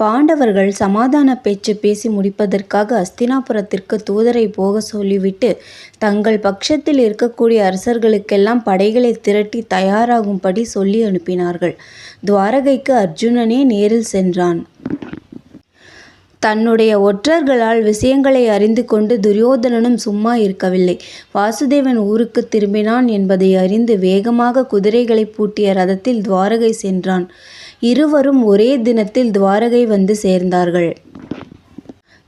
பாண்டவர்கள் சமாதான பேச்சு பேசி முடிப்பதற்காக அஸ்தினாபுரத்திற்கு தூதரை போக சொல்லிவிட்டு தங்கள் பட்சத்தில் இருக்கக்கூடிய அரசர்களுக்கெல்லாம் படைகளை திரட்டி தயாராகும்படி சொல்லி அனுப்பினார்கள். துவாரகைக்கு அர்ஜுனனே நேரில் சென்றான். தன்னுடைய ஒற்றர்களால் விஷயங்களை அறிந்து கொண்டு துரியோதனனும் சும்மா இருக்கவில்லை. வாசுதேவன் ஊருக்கு திரும்பினான் என்பதை அறிந்து வேகமாக குதிரைகளை பூட்டிய ரதத்தில் துவாரகை சென்றான். இருவரும் ஒரே தினத்தில் துவாரகை வந்து சேர்ந்தார்கள்.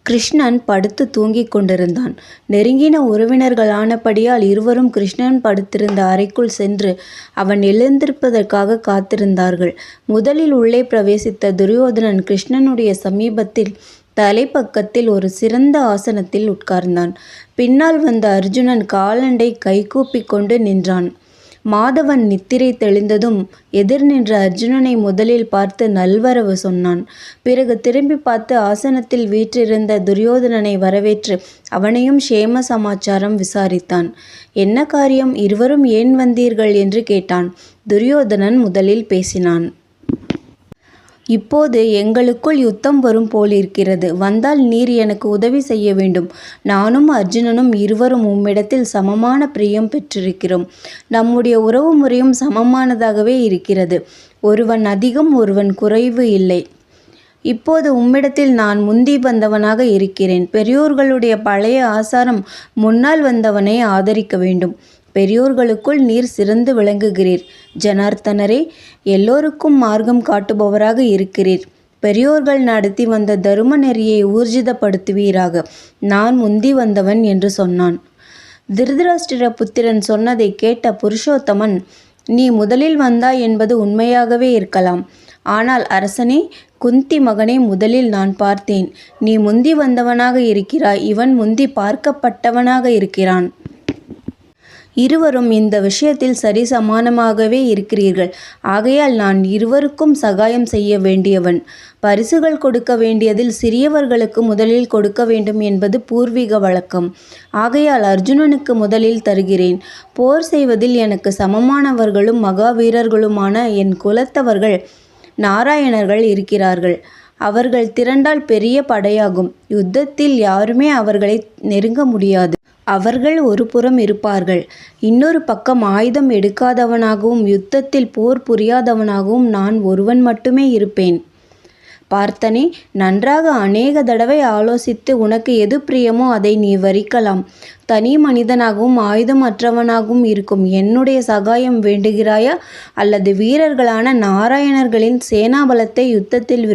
கிருஷ்ணன் படுத்து தூங்கிக் கொண்டிருந்தான். நெருங்கின உறவினர்களானபடியால் இருவரும் கிருஷ்ணன் படுத்திருந்த அறைக்குள் சென்று அவன் எழுந்திருப்பதற்காக காத்திருந்தார்கள். முதலில் உள்ளே பிரவேசித்த துரியோதனன் கிருஷ்ணனுடைய சமீபத்தில் தலைப்பக்கத்தில் ஒரு சிறந்த ஆசனத்தில் உட்கார்ந்தான். பின்னால் வந்த அர்ஜுனன் காலண்டை கைகூப்பிக் கொண்டு நின்றான். மாதவன் நித்திரை தெளிந்ததும் எதிர் நின்ற அர்ஜுனனை முதலில் பார்த்து நல்வரவு சொன்னான். பிறகு திரும்பி பார்த்து ஆசனத்தில் வீற்றிருந்த துரியோதனனை வரவேற்று அவனையும் க்ஷேம சமாச்சாரம் விசாரித்தான். என்ன காரியம்? இருவரும் ஏன் வந்தீர்கள்? என்று கேட்டான். துரியோதனன் முதலில் பேசினான். இப்போது எங்களுக்குள் யுத்தம் வரும் போலிருக்கிறது. வந்தால் நீர் எனக்கு உதவி செய்ய வேண்டும். நானும் அர்ஜுனனும் இருவரும் உம்மிடத்தில் சமமான பிரியம் பெற்றிருக்கிறோம். நம்முடைய உறவு முறையும் சமமானதாகவே இருக்கிறது. ஒருவன் அதிகம் ஒருவன் குறைவு இல்லை. இப்போது உம்மிடத்தில் நான் முந்தி வந்தவனாக இருக்கிறேன். பெரியோர்களுடைய பழைய ஆசாரம் முன்னால் வந்தவனை ஆதரிக்க வேண்டும். பெரியோர்களுக்குள் நீர் சிறந்து விளங்குகிறீர். ஜனார்த்தனரே எல்லோருக்கும் மார்க்கம் காட்டுபவராக இருக்கிறீர். பெரியோர்கள் நடத்தி வந்த தரும நெறியை ஊர்ஜிதப்படுத்துவீராக. நான் முந்தி வந்தவன் என்று சொன்னான். திருதராஷ்டிர புத்திரன் சொன்னதை கேட்ட புருஷோத்தமன் நீ முதலில் வந்தாய் என்பது உண்மையாகவே இருக்கலாம். ஆனால் அரசனே குந்தி மகனை முதலில் நான் பார்த்தேன். நீ முந்தி வந்தவனாக இருக்கிறாய். இவன் முந்தி பார்க்கப்பட்டவனாக இருக்கிறான். இருவரும் இந்த விஷயத்தில் சரி சமானமாகவே இருக்கிறீர்கள். ஆகையால் நான் இருவருக்கும் சகாயம் செய்ய வேண்டியவன். பரிசுகள் கொடுக்க வேண்டியதில் சிறியவர்களுக்கு முதலில் கொடுக்க வேண்டும் என்பது பூர்வீக வழக்கம். ஆகையால் அர்ஜுனனுக்கு முதலில் தருகிறேன். போர் செய்வதில் எனக்கு சமமானவர்களும் மகாவீரர்களுமான என் குலத்தவர்கள் நாராயணர்கள் இருக்கிறார்கள். அவர்கள் திரண்டால் பெரிய படையாகும். யுத்தத்தில் யாருமே அவர்களை நெருங்க முடியாது. அவர்கள் ஒரு புறம் இருப்பார்கள். இன்னொரு பக்கம் ஆயுதம் எடுக்காதவனாகவும் யுத்தத்தில் போர் புரியாதவனாகவும் நான் ஒருவன் மட்டுமே இருப்பேன். பார்த்தனே நன்றாக அநேக தடவை ஆலோசித்து உனக்கு எது பிரியமோ அதை நீ வரிக்கலாம். தனி மனிதனாகவும் ஆயுதம் அற்றவனாகவும் இருக்கும். என்னுடைய சகாயம் வேண்டுகிறாயா? அல்லது வீரர்களான நாராயணர்களின் சேனாபலத்தை யுத்தத்தில்